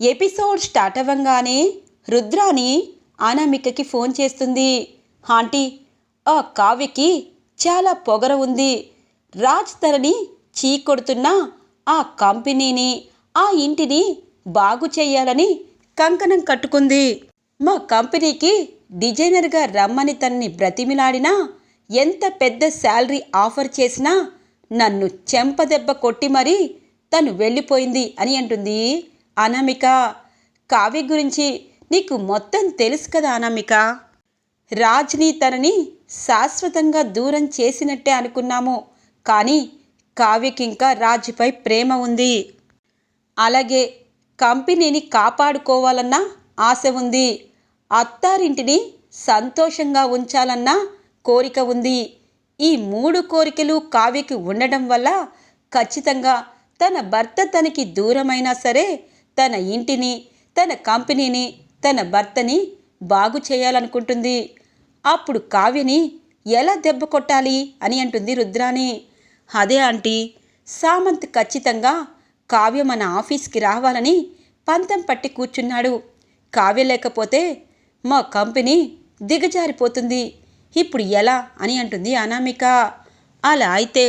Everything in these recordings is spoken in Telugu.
ఎపిసోడ్ స్టార్ట్ అవ్వంగానే రుద్రాని అనామికకి ఫోన్ చేస్తుంది. ఆంటీ ఆ కావ్యకి చాలా పొగర ఉంది. రాజ్ తనని చీకొడుతున్న ఆ కంపెనీని ఆ ఇంటిని బాగు చేయాలని కంకణం కట్టుకుంది. మా కంపెనీకి డిజైనర్గా రమ్మని తనని బ్రతిమిలాడినా ఎంత పెద్ద శాలరీ ఆఫర్ చేసినా నన్ను చెంపదెబ్బ కొట్టి మరీ తను వెళ్ళిపోయింది అని అంటుంది. అనామిక కావ్య గురించి నీకు మొత్తం తెలుసు కదా అనామిక? రాజ్ని తనని శాశ్వతంగా దూరం చేసినట్టే అనుకున్నాము. కానీ కావ్యకింకా రాజుపై ప్రేమ ఉంది. అలాగే కంపెనీని కాపాడుకోవాలన్న ఆశ ఉంది. అత్తారింటిని సంతోషంగా ఉంచాలన్న కోరిక ఉంది. ఈ మూడు కోరికలు కావ్యకి ఉండడం వల్ల ఖచ్చితంగా తన భర్త తనకి దూరమైనా సరే తన ఇంటిని తన కంపెనీని తన భర్తని బాగు చేయాలనుకుంటుంది. అప్పుడు కావ్యని ఎలా దెబ్బ కొట్టాలి అని అంటుంది రుద్రాని అదే ఆంటీ సామంత్ ఖచ్చితంగా కావ్య మన ఆఫీస్కి రావాలని పంతం పట్టి కూర్చున్నాడు. కావ్య లేకపోతే మా కంపెనీ దిగజారిపోతుంది. ఇప్పుడు ఎలా అని అంటుంది అనామిక. అలా అయితే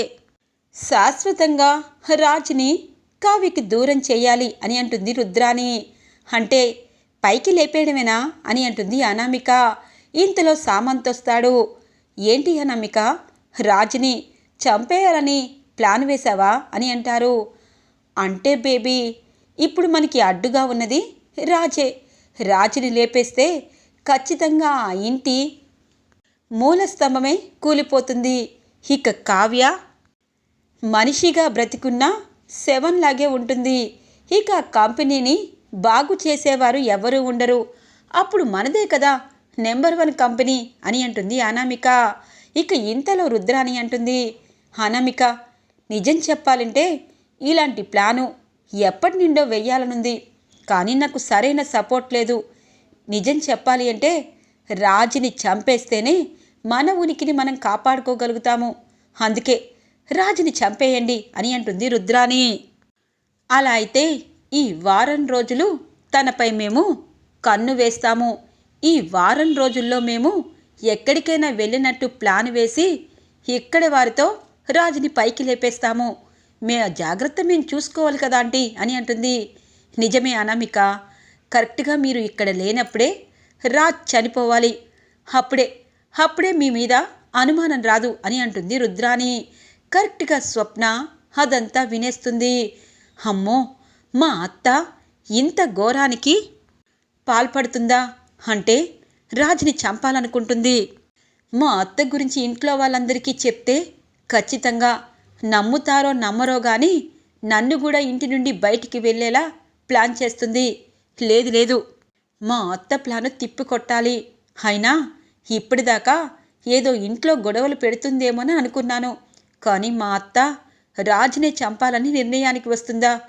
శాశ్వతంగా రాజుని కావ్యకి దూరం చేయాలి అని అంటుంది రుద్రాని అంటే పైకి లేపేయడమేనా అని అంటుంది అనామిక. ఇంతలో సామంత్ వస్తాడు. ఏంటి అనామిక? రాజుని చంపేయాలని ప్లాన్ వేశావా అని అంటారు. అంటే బేబీ ఇప్పుడు మనకి అడ్డుగా ఉన్నది రాజే. రాజుని లేపేస్తే ఖచ్చితంగా ఆ ఇంటి మూలస్తంభమే కూలిపోతుంది. ఇక కావ్య మనిషిగా బ్రతికున్నా సెవెన్ లాగే ఉంటుంది. ఇక కంపెనీని బాగు చేసేవారు ఎవరూ ఉండరు. అప్పుడు మనదే కదా నెంబర్ వన్ కంపెనీ అని అంటుంది అనామిక. ఇక ఇంతలో రుద్రాని అంటుంది అనామిక నిజం చెప్పాలంటే ఇలాంటి ప్లాను ఎప్పటి నుండో వెయ్యాలనుంది. కానీ నాకు సరైన సపోర్ట్ లేదు. నిజం చెప్పాలి అంటే రాజుని చంపేస్తేనే మన ఉనికిని మనం కాపాడుకోగలుగుతాము. అందుకే రాజుని చంపేయండి అని అంటుంది రుద్రాణి. అలా అయితే ఈ వారం రోజులు తనపై మేము కన్ను వేస్తాము. ఈ వారం రోజుల్లో మేము ఎక్కడికైనా వెళ్ళినట్టు ప్లాన్ వేసి ఇక్కడి వారితో రాజుని పైకి లేపేస్తాము. మే ఆ జాగ్రత్త మేము చూసుకోవాలి కదా ఆంటీ అని అంటుంది. నిజమే అనామిక. కరెక్ట్గా మీరు ఇక్కడ లేనప్పుడే రాజ్ చనిపోవాలి. అప్పుడే అప్పుడే మీ మీద అనుమానం రాదు అని అంటుంది రుద్రాణి. కరెక్ట్గా స్వప్న అదంతా వినేస్తుంది. అమ్మో! మా అత్త ఇంత ఘోరానికి పాల్పడుతుందా? అంటే రాజుని చంపాలనుకుంటుంది. మా అత్త గురించి ఇంట్లో వాళ్ళందరికీ చెప్తే ఖచ్చితంగా నమ్ముతారో నమ్మరో కానీ నన్ను కూడా ఇంటి నుండి బయటికి వెళ్ళేలా ప్లాన్ చేస్తుంది. లేదు లేదు. మా అత్త ప్లాను తిప్పికొట్టాలి. అయినా ఇప్పటిదాకా ఏదో ఇంట్లో గొడవలు పెడుతుందేమోని అనుకున్నాను. కానీ మా అత్త రాజునే చంపాలని నిర్ణయానికి వస్తుందా?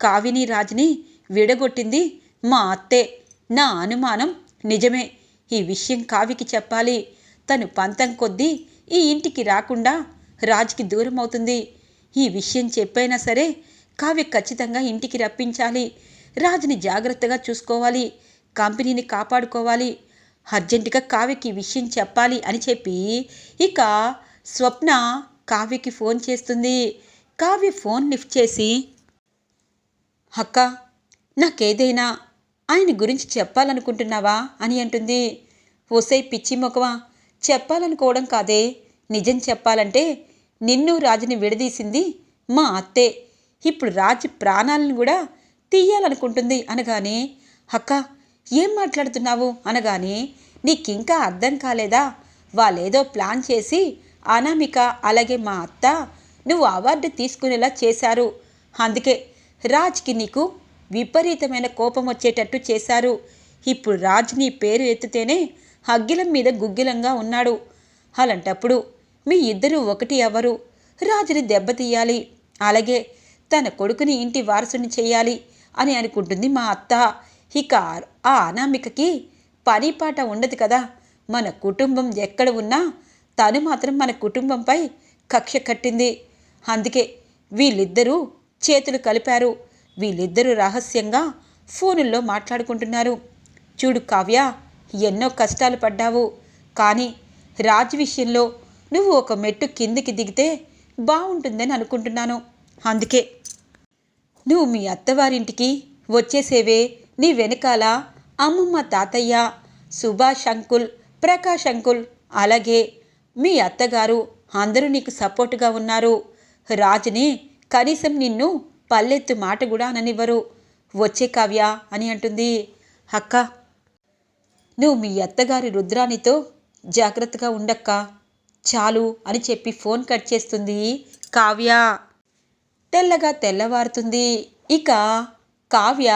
కావిని రాజుని విడగొట్టింది మా అత్తే. నా అనుమానం నిజమే. ఈ విషయం కావికి చెప్పాలి. తను పంతం కొద్దీ ఈ ఇంటికి రాకుండా రాజుకి దూరం అవుతుంది. ఈ విషయం చెప్పైనా సరే కావ్య ఖచ్చితంగా ఇంటికి రప్పించాలి. రాజుని జాగ్రత్తగా చూసుకోవాలి. కంపెనీని కాపాడుకోవాలి. అర్జెంటుగా కావ్యకి ఈ విషయం చెప్పాలి అని చెప్పి ఇక స్వప్న కావ్యకి ఫోన్ చేస్తుంది. కావ్య ఫోన్ లిఫ్ట్ చేసి అక్క నాకేదైనా ఆయన గురించి చెప్పాలనుకుంటున్నావా? అని అంటుంది. ఓసై పిచ్చి మొకవా చెప్పాలనుకోవడం కాదే. నిజం చెప్పాలంటే నిన్ను రాజుని విడదీసింది మా అత్తే. ఇప్పుడు రాజు ప్రాణాలను కూడా తీయాలనుకుంటుంది అనగానే అక్క ఏం మాట్లాడుతున్నావు? అనగానే నీకింకా అర్థం కాలేదా? వాళ్ళేదో ప్లాన్ చేసి అనామిక అలాగే మా అత్త నువ్వు అవార్డు తీసుకునేలా చేశారు. అందుకే రాజ్కి నీకు విపరీతమైన కోపం వచ్చేటట్టు చేశారు. ఇప్పుడు రాజ్ నీ పేరు ఎత్తితేనే అగ్గిలం మీద గుగ్గిలంగా ఉన్నాడు. అలాంటప్పుడు మీ ఇద్దరూ ఒకటి ఎవరు? రాజుని దెబ్బతీయాలి అలాగే తన కొడుకుని ఇంటి వారసుని చేయాలి అని అనుకుంటుంది మా అత్త. ఇక ఆ అనామికకి పని పాట ఉండదు కదా. మన కుటుంబం ఎక్కడ ఉన్నా తను మాత్రం మన కుటుంబంపై కక్ష కట్టింది. అందుకే వీళ్ళిద్దరూ చేతులు కలిపారు. వీళ్ళిద్దరూ రహస్యంగా ఫోనుల్లో మాట్లాడుకుంటున్నారు. చూడు కావ్య ఎన్నో కష్టాలు పడ్డావు. కానీ రాజ్ విషయంలో నువ్వు ఒక మెట్టు కిందికి దిగితే బాగుంటుందని అనుకుంటున్నాను. అందుకే నువ్వు మీ అత్తవారింటికి వచ్చేసేవే నీ వెనకాల అమ్మమ్మ తాతయ్య సుభాష్ అంకుల్ ప్రకాష్ అంకుల్ అలాగే మీ అత్తగారు అందరూ నీకు సపోర్టుగా ఉన్నారు. రాజుని కనీసం నిన్ను పల్లెత్తు మాట కూడా అననివ్వరు. వచ్చే కావ్య అని అంటుంది. అక్క నువ్వు మీ అత్తగారి రుద్రానితో జాగ్రత్తగా ఉండక్క. చాలు అని చెప్పి ఫోన్ కట్ చేస్తుంది కావ్య. తెల్లగా తెల్లవారుతుంది. ఇక కావ్య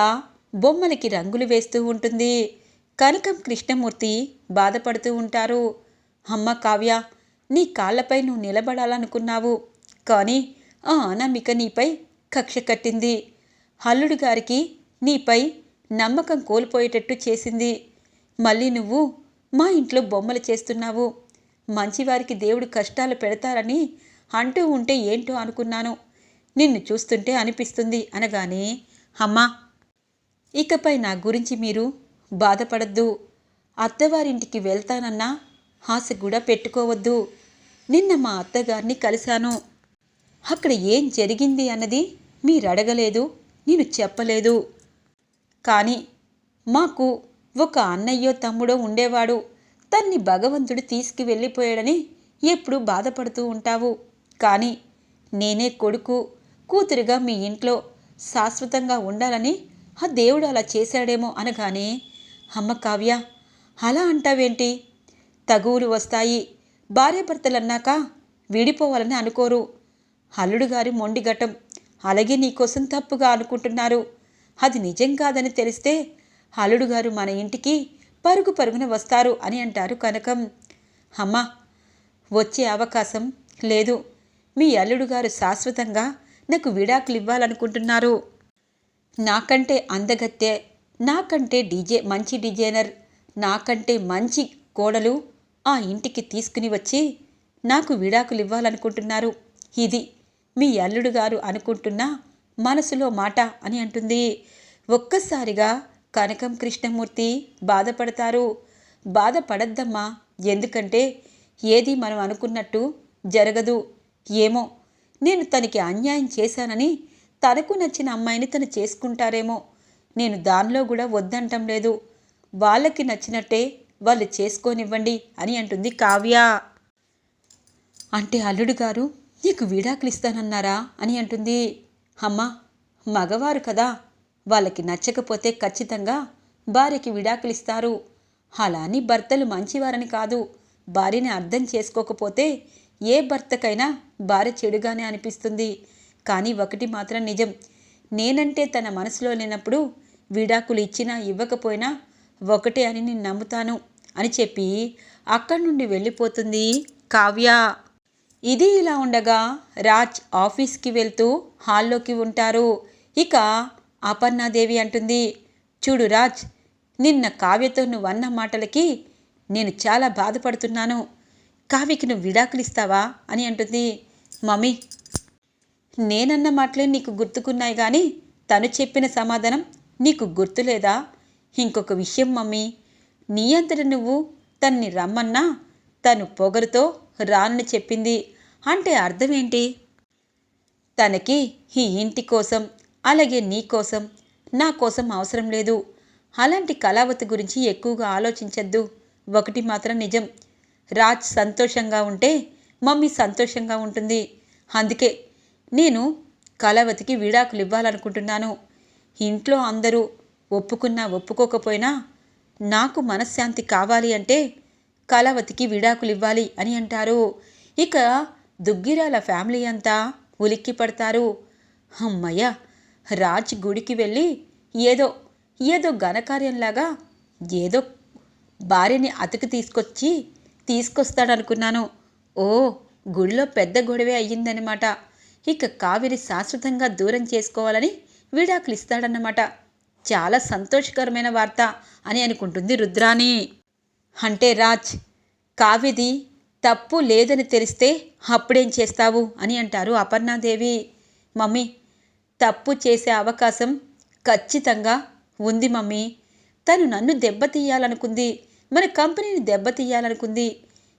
బొమ్మలకి రంగులు వేస్తూ ఉంటుంది. కనకం కృష్ణమూర్తి బాధపడుతూ ఉంటారు. అమ్మ కావ్య నీ కాళ్ళపై నువ్వు నిలబడాలనుకున్నావు. కానీ ఆ అనామిక నీపై కక్ష కట్టింది. హల్లుడు గారికి నీపై నమ్మకం కోల్పోయేటట్టు చేసింది. మళ్ళీ నువ్వు మా ఇంట్లో బొమ్మలు చేస్తున్నావు. మంచివారికి దేవుడు కష్టాలు పెడతారని అంటూ ఉంటే ఏంటో అనుకున్నాను. నిన్ను చూస్తుంటే అనిపిస్తుంది అనగానే అమ్మా ఇకపై నా గురించి మీరు బాధపడద్దు. అత్తవారింటికి వెళ్తానన్నా ఆశ కూడా పెట్టుకోవద్దు. నిన్న మా అత్తగారిని కలిశాను. అక్కడ ఏం జరిగింది అన్నది మీరు అడగలేదు నేను చెప్పలేదు. కానీ మాకు ఒక అన్నయ్యో తమ్ముడో ఉండేవాడు. తన్ని భగవంతుడు తీసుకువెళ్ళిపోయాడని ఎప్పుడూ బాధపడుతూ ఉంటావు. కానీ నేనే కొడుకు కూతురుగా మీ ఇంట్లో శాశ్వతంగా ఉండాలని ఆ దేవుడు అలా చేశాడేమో అనగానే అమ్మ కావ్య అలా అంటావేంటి? తగువులు వస్తాయి. భార్యాభర్తలన్నాక విడిపోవాలని అనుకోరు. అల్లుడు గారి మొండిగటం అలాగే నీకోసం తప్పుగా అనుకుంటున్నారు. అది నిజం కాదని తెలిస్తే అల్లుడు గారు మన ఇంటికి పరుగు పరుగున వస్తారు అని అంటారు కనకం. అమ్మా వచ్చే అవకాశం లేదు. మీ అల్లుడు గారు శాశ్వతంగా నాకు విడాకులు ఇవ్వాలనుకుంటున్నారు. నాకంటే అందగత్తె నాకంటే డీజే మంచి డిజైనర్ నాకంటే మంచి కోడలు ఆ ఇంటికి తీసుకుని వచ్చి నాకు విడాకులు ఇవ్వాలనుకుంటున్నారు ఇది మీ అల్లుడు గారు అనుకుంటున్న మనసులో మాట అని అంటుంది. ఒక్కసారిగా కనకం కృష్ణమూర్తి బాధపడతారు. బాధపడద్దమ్మా ఎందుకంటే ఏది మనం అనుకున్నట్టు జరగదు. ఏమో నేను తనకి అన్యాయం చేశానని తనకు నచ్చిన అమ్మాయిని తను చేసుకుంటారేమో. నేను దానిలో కూడా వద్దంటం లేదు. వాళ్ళకి నచ్చినట్టే వాళ్ళు చేసుకోనివ్వండి అని అంటుంది కావ్య. అంటే అల్లుడు గారు నీకు విడాకులు ఇస్తానన్నారా అని అంటుంది. అమ్మా మగవారు కదా వాళ్ళకి నచ్చకపోతే ఖచ్చితంగా భార్యకి విడాకులు ఇస్తారు. అలా అని భర్తలు మంచివారని కాదు భార్యని అర్థం చేసుకోకపోతే ఏ భర్తకైనా భార్య చెడుగానే అనిపిస్తుంది. కానీ ఒకటి మాత్రం నిజం నేనంటే తన మనసులో లేనప్పుడు విడాకులు ఇచ్చినా ఇవ్వకపోయినా ఒకటే అని నేను నమ్ముతాను. అని చెప్పి అక్కడి నుండి వెళ్ళిపోతుంది కావ్య. ఇది ఇలా ఉండగా రాజ్ ఆఫీస్కి వెళ్తూ హాల్లోకి ఉంటారు. ఇక అపర్ణాదేవి అంటుంది చూడు రాజ్ నిన్న కావ్యతో నువ్వు అన్న మాటలకి నేను చాలా బాధపడుతున్నాను. కావ్యకి నువ్వు విడాకులు ఇస్తావా? అని అంటుంది. మమ్మీ నేనన్న మాటలే నీకు గుర్తుకున్నాయి కానీ తను చెప్పిన సమాధానం నీకు గుర్తులేదా? ఇంకొక విషయం మమ్మీ నీ అంతట నువ్వు తన్ని రమ్మన్నా తను పొగరుతో రానని చెప్పింది. అంటే అర్థమేంటి? తనకి ఈ ఇంటి కోసం అలాగే నీ కోసం నా కోసం అవసరం లేదు. అలాంటి కళావతి గురించి ఎక్కువగా ఆలోచించద్దు. ఒకటి మాత్రం నిజం. రాజ్ సంతోషంగా ఉంటే మమ్మీ సంతోషంగా ఉంటుంది. అందుకే నేను కళావతికి విడాకులు ఇవ్వాలనుకుంటున్నాను ఇంట్లో అందరూ ఒప్పుకున్నా ఒప్పుకోకపోయినా నాకు మనశ్శాంతి కావాలి అంటే కళావతికి విడాకులివ్వాలి అని అంటారు. ఇక దుగ్గిరాల ఫ్యామిలీ అంతా ఉలిక్కి పడతారు. అమ్మయ్య రాజ్ గుడికి వెళ్ళి ఏదో ఏదో ఘనకార్యంలాగా ఏదో భార్యని అతికి తీసుకొచ్చి తీసుకొస్తాడనుకున్నాను. ఓ గుడిలో పెద్ద గొడవే అయ్యిందనమాట ఇక కావిరి శాశ్వతంగా దూరం చేసుకోవాలని విడాకులు ఇస్తాడన్నమాట చాలా సంతోషకరమైన వార్త అని అనుకుంటుంది రుద్రాణి. అంటే రాజ్ కావిది తప్పు లేదని తెలిస్తే అప్పుడేం చేస్తావు అని అంటారు అపర్ణాదేవి. మమ్మీ తప్పు చేసే అవకాశం ఖచ్చితంగా ఉంది మమ్మీ. తను నన్ను దెబ్బతీయాలనుకుంది మన కంపెనీని దెబ్బతీయాలనుకుంది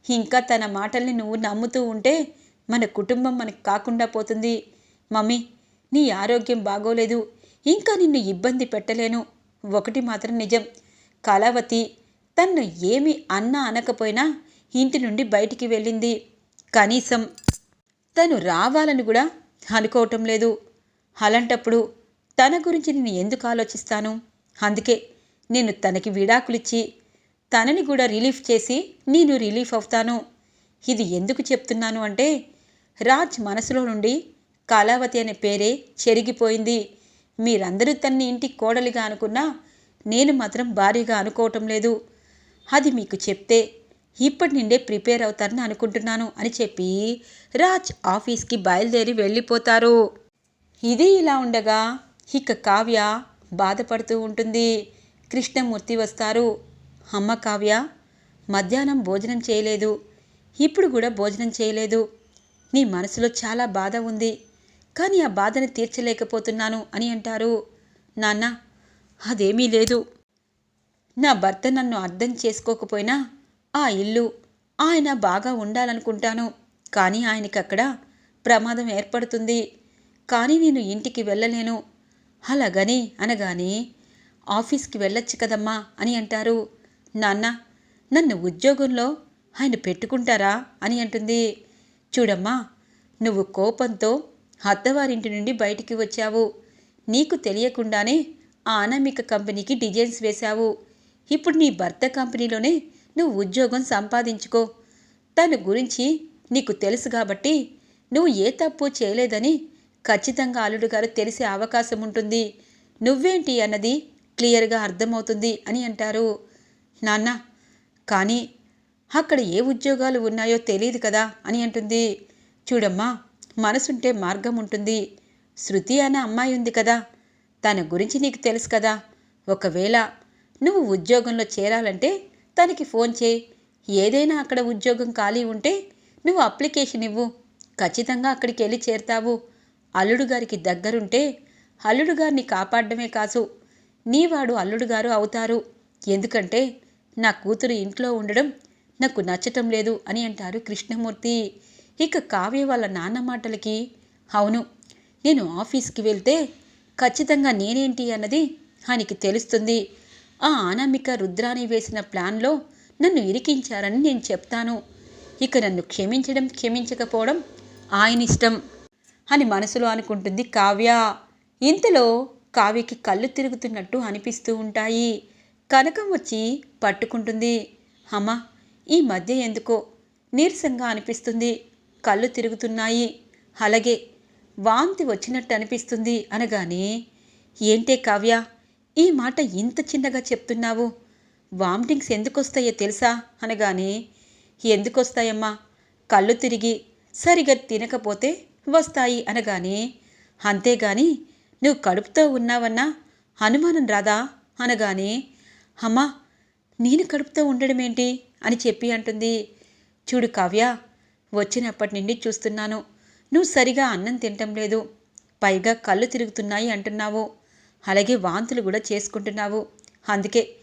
ఇంకా తన మాటల్ని నువ్వు నమ్ముతూ ఉంటే మన కుటుంబం మనకు కాకుండా పోతుంది. మమ్మీ నీ ఆరోగ్యం బాగోలేదు. ఇంకా నిన్ను ఇబ్బంది పెట్టలేను. ఒకటి మాత్రం నిజం. కళావతి తన్ను ఏమి అన్నా అనకపోయినా ఇంటి నుండి బయటికి వెళ్ళింది. కనీసం తను రావాలని కూడా అనుకోవటం లేదు. అలాంటప్పుడు తన గురించి నేను ఎందుకు ఆలోచిస్తాను? అందుకే నేను తనకి విడాకులిచ్చి తనని కూడా రిలీఫ్ చేసి నేను రిలీఫ్ అవుతాను. ఇది ఎందుకు చెప్తున్నాను అంటే రాజ్ మనసులో నుండి కళావతి అనే పేరే చెరిగిపోయింది. మీరందరూ తన్ని ఇంటి కోడలిగా అనుకున్నా నేను మాత్రం భారీగా అనుకోవటం లేదు. అది మీకు చెప్తే ఇప్పటి నుండే ప్రిపేర్ అవుతారని అనుకుంటున్నాను అని చెప్పి రాజ్ ఆఫీస్కి బయలుదేరి వెళ్ళిపోతారు. ఇది ఇలా ఉండగా ఇక కావ్య బాధపడుతూ ఉంటుంది. కృష్ణమూర్తి వస్తారు. అమ్మ కావ్య మధ్యాహ్నం భోజనం చేయలేదు. ఇప్పుడు కూడా భోజనం చేయలేదు. నీ మనసులో చాలా బాధ ఉంది. కానీ ఆ బాధను తీర్చలేకపోతున్నాను అని అంటారు. నాన్న అదేమీ లేదు. నా భర్త నన్ను అర్థం చేసుకోకపోయినా ఆ ఇల్లు ఆయన బాగా ఉండాలనుకుంటాను. కానీ ఆయనకి అక్కడ ప్రమాదం ఏర్పడుతుంది. కానీ నేను ఇంటికి వెళ్ళలేను. అలాగని అనగానే ఆఫీస్కి వెళ్ళొచ్చు కదమ్మా అని అంటారు. నాన్న నన్ను ఉద్యోగంలో ఆయన పెట్టుకుంటారా అని అంటుంది. చూడమ్మా నువ్వు కోపంతో అత్తవారింటి నుండి బయటికి వచ్చావు. నీకు తెలియకుండానే ఆ అనామిక కంపెనీకి డిజైన్స్ వేశావు. ఇప్పుడు నీ భర్త కంపెనీలోనే నువ్వు ఉద్యోగం సంపాదించుకో. తన గురించి నీకు తెలుసు కాబట్టి నువ్వు ఏ తప్పు చేయలేదని ఖచ్చితంగా అల్లుడు గారు తెలిసే అవకాశం ఉంటుంది. నువ్వేంటి అన్నది క్లియర్గా అర్థమవుతుంది అని అంటారు. నాన్న కానీ అక్కడ ఏ ఉద్యోగాలు ఉన్నాయో తెలియదు కదా అని అంటుంది. చూడమ్మా మనసుంటే మార్గం ఉంటుంది శృతి అనే అమ్మాయి ఉంది కదా. తన గురించి నీకు తెలుసు కదా. ఒకవేళ నువ్వు ఉద్యోగంలో చేరాలంటే తనకి ఫోన్ చేయి. ఏదైనా అక్కడ ఉద్యోగం ఖాళీ ఉంటే నువ్వు అప్లికేషన్ ఇవ్వు. ఖచ్చితంగా అక్కడికి వెళ్ళి చేరతావు. అల్లుడు గారికి దగ్గరుంటే అల్లుడు గారిని కాపాడమే కాదు. నీవాడు అల్లుడు గారు అవుతారు. ఎందుకంటే నా కూతురు ఇంట్లో ఉండడం నాకు నచ్చటం లేదు అని అంటారు కృష్ణమూర్తి. ఇక కావ్య వాళ్ళ నాన్న మాటలకి అవును నేను ఆఫీస్కి వెళ్తే ఖచ్చితంగా నేనేంటి అన్నది ఆయనకి తెలుస్తుంది. ఆ అనామిక రుద్రాని వేసిన ప్లాన్లో నన్ను ఇరికించారని నేను చెప్తాను. ఇక నన్ను క్షమించడం క్షమించకపోవడం ఆయన ఇష్టం అని మనసులో అనుకుంటుంది కావ్య. ఇంతలో కావ్యకి కళ్ళు తిరుగుతున్నట్టు అనిపిస్తూ ఉంటాయి. కనకం వచ్చి పట్టుకుంటుంది. అమ్మ ఈ మధ్య ఎందుకో నీరసంగా అనిపిస్తుంది. కళ్ళు తిరుగుతున్నాయి. అలాగే వాంతి వచ్చినట్టు అనిపిస్తుంది అనగానే ఏంటే కావ్య ఈ మాట ఇంత చిన్నగా చెప్తున్నావు? వామిటింగ్స్ ఎందుకు వస్తాయో తెలుసా? అనగానే ఎందుకు వస్తాయమ్మా కళ్ళు తిరిగి సరిగా తినకపోతే వస్తాయి. అనగానే అంతేగాని నువ్వు కడుపుతో ఉన్నావన్నా అనుమానం రాదా? అనగానే అమ్మా నేను కడుపుతో ఉండడమేంటి? అని చెప్పి అంటుంది. చూడు కావ్య వచ్చినప్పటి నుండి చూస్తున్నాను. నువ్వు సరిగా అన్నం తినటం లేదు. పైగా కళ్ళు తిరుగుతున్నాయి అంటున్నావు. అలాగే వాంతులు కూడా చేసుకుంటున్నావు. అందుకే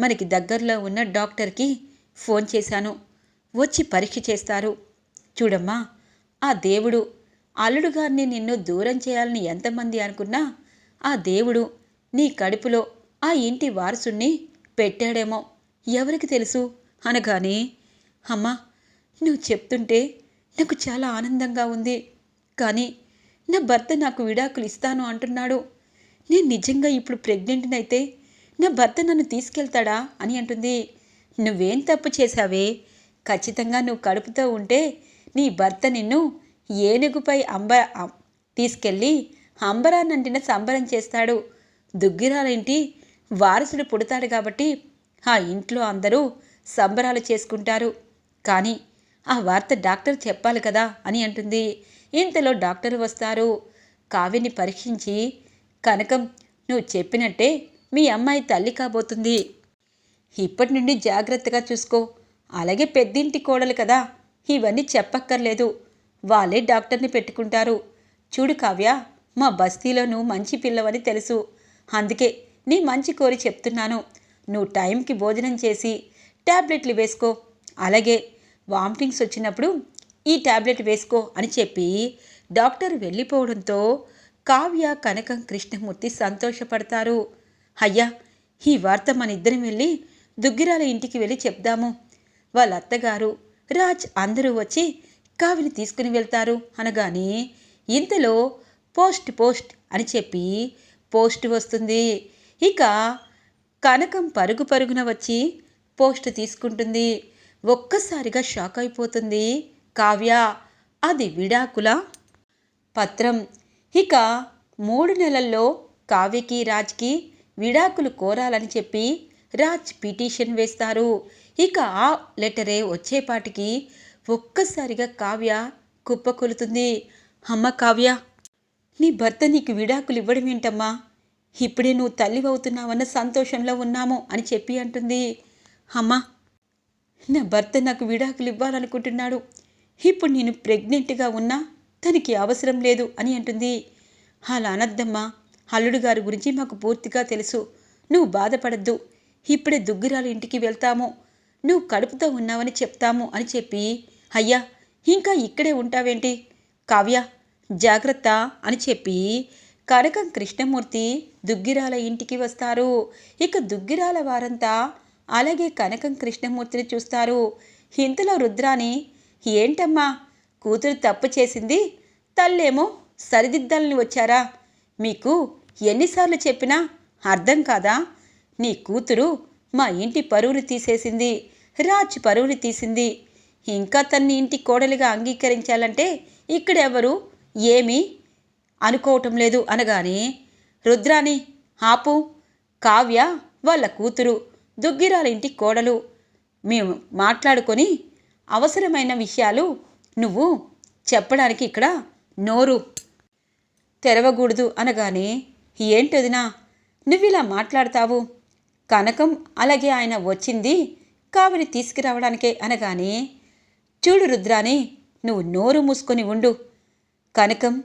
మనకి దగ్గరలో ఉన్న డాక్టర్కి ఫోన్ చేశాను. వచ్చి పరీక్ష చేస్తారు. చూడమ్మా ఆ దేవుడు అల్లుడు గారిని నిన్ను దూరం చేయాలని ఎంతమంది అనుకున్నా ఆ దేవుడు నీ కడుపులో ఆ ఇంటి వారసుణ్ణి పెట్టాడేమో. ఎవరికి తెలుసు? అనగానే అమ్మా నువ్వు చెప్తుంటే నాకు చాలా ఆనందంగా ఉంది. కానీ నా భర్త నాకు విడాకులు ఇస్తాను అంటున్నాడు. నేను నిజంగా ఇప్పుడు ప్రెగ్నెంట్నైతే నా భర్త నన్ను తీసుకెళ్తాడా అని అంటుంది. నువ్వేం తప్పు చేశావే? ఖచ్చితంగా నువ్వు కడుపుతో ఉంటే నీ భర్త నిన్ను ఏనుగుపై అంబ తీసుకెళ్ళి అంబరానంటిన సంబరం చేస్తాడు. దుగ్గిరాలింటి? వారసుడు పుడతాడు కాబట్టి ఆ ఇంట్లో అందరూ సంబరాలు చేసుకుంటారు. కానీ ఆ వార్త డాక్టర్ చెప్పాలి కదా అని అంటుంది. ఇంతలో డాక్టర్ వస్తారు. కావ్యని పరీక్షించి కనకం నువ్వు చెప్పినట్టే మీ అమ్మాయి తల్లి కాబోతుంది. ఇప్పటి నుండి జాగ్రత్తగా చూసుకో. అలాగే పెద్దింటి కోడలు కదా. ఇవన్నీ చెప్పక్కర్లేదు. వాళ్ళే డాక్టర్ని పెట్టుకుంటారు. చూడు కావ్య మా బస్తీలో నువ్వు మంచి పిల్లవని తెలుసు. అందుకే నీ మంచి కోరి చెప్తున్నాను. నువ్వు టైంకి భోజనం చేసి ట్యాబ్లెట్లు వేసుకో. అలాగే వామిటింగ్స్ వచ్చినప్పుడు ఈ ట్యాబ్లెట్ వేసుకో అని చెప్పి డాక్టర్ వెళ్ళిపోవడంతో కావ్య కనకం కృష్ణమూర్తి సంతోషపడతారు. అయ్యా ఈ వార్త మన ఇద్దరం వెళ్ళి దుగ్గిరాల ఇంటికి వెళ్ళి చెప్దాము. వాళ్ళ అత్తగారు రాజ్ అందరూ వచ్చి కావిని తీసుకుని వెళ్తారు అనగానే ఇంతలో పోస్ట్ పోస్ట్ అని చెప్పి పోస్ట్ వస్తుంది. ఇక కనకం పరుగు పరుగున వచ్చి పోస్ట్ తీసుకుంటుంది. ఒక్కసారిగా షాక్ అయిపోతుంది. కావ్య అది విడాకుల? పత్రం. ఇక మూడు నెలల్లో కావ్యకి రాజ్కి విడాకులు కోరాలని చెప్పి రాజ్ పిటిషన్ వేస్తారు. ఇక ఆ లెటరే వచ్చేపాటికి ఒక్కసారిగా కావ్య కుప్పకొలుతుంది. అమ్మ కావ్య నీ భర్త నీకు విడాకులు ఇవ్వడం ఏంటమ్మా? ఇప్పుడే నువ్వు తల్లి అవుతున్నావన్న సంతోషంలో ఉన్నాము అని చెప్పి అంటుంది. అమ్మా నా భర్త నాకు విడాకులు ఇవ్వాలనుకుంటున్నాడు. ఇప్పుడు నేను ప్రెగ్నెంట్గా ఉన్నా తనకి అవసరం లేదు అని అంటుంది. అలా అనద్దమ్మా. అల్లుడు గారి గురించి మాకు పూర్తిగా తెలుసు. నువ్వు బాధపడద్దు. ఇప్పుడే దుగ్గిరాలు ఇంటికి వెళ్తాము. నువ్వు కడుపుతో ఉన్నావని చెప్తాము అని చెప్పి అయ్యా ఇంకా ఇక్కడే ఉంటావేంటి? కావ్య జాగ్రత్త అని చెప్పి కనకం కృష్ణమూర్తి దుగ్గిరాల ఇంటికి వస్తారు. ఇక దుగ్గిరాల వారంతా అలాగే కనకం కృష్ణమూర్తిని చూస్తారు. ఇంతలో రుద్రాని ఏంటమ్మా కూతురు తప్పు చేసింది? తల్లేమో సరిదిద్దాలని వచ్చారా? మీకు ఎన్నిసార్లు చెప్పినా అర్థం కాదా? నీ కూతురు మా ఇంటి పరువుని తీసేసింది రాజ్ పరువుని తీసింది. ఇంకా తన్ని ఇంటి కోడలిగా అంగీకరించాలంటే ఇక్కడెవరు? ఏమీ అనుకోవటం లేదు అనగానే రుద్రాని ఆపు కావ్య వాళ్ళ కూతురు దుగ్గిరాలింటి కోడలు. మేము మాట్లాడుకొని అవసరమైన విషయాలు నువ్వు చెప్పడానికి ఇక్కడ నోరు తెరవకూడదు అనగానే ఏంటదినా నువ్విలా మాట్లాడతావు? కనకం అలాగే ఆయన వచ్చింది కావిని తీసుకురావడానికే అనగానే చూడు రుద్రాని నువ్వు నోరు మూసుకొని ఉండు. కనకం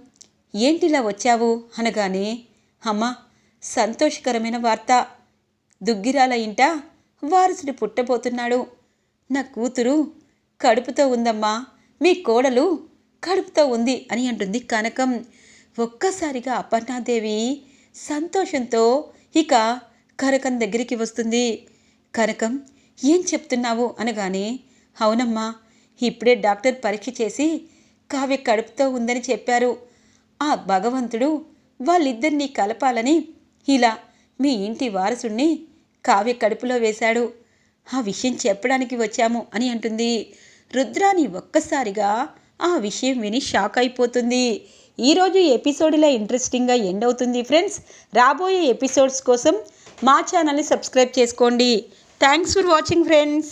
ఏంటిలా వచ్చావు? అనగానే అమ్మ సంతోషకరమైన వార్త దుగ్గిరాల ఇంట వారసుడు పుట్టబోతున్నాడు. నా కూతురు కడుపుతో ఉందమ్మా మీ కోడలు కడుపుతో ఉంది అని అంటుంది కనకం. ఒక్కసారిగా అపర్ణాదేవి సంతోషంతో ఇక కనకం దగ్గరికి వస్తుంది. కనకం ఏం చెప్తున్నావు? అనగానే అవునమ్మా ఇప్పుడే డాక్టర్ పరీక్ష చేసి కావ్య కడుపుతో ఉందని చెప్పారు. ఆ భగవంతుడు వాళ్ళిద్దరినీ కలపాలని ఇలా మీ ఇంటి వారసుణ్ణి కావ్య కడుపులో వేశాడు. ఆ విషయం చెప్పడానికి వచ్చాము అని అంటుంది. రుద్రాని ఒక్కసారిగా ఆ విషయం విని షాక్ అయిపోతుంది. ఈరోజు ఎపిసోడ్లో ఇంట్రెస్టింగ్గా ఎండ్ అవుతుంది ఫ్రెండ్స్. రాబోయే ఎపిసోడ్స్ కోసం మా ఛానల్ని సబ్స్క్రైబ్ చేసుకోండి. Thanks for watching friends.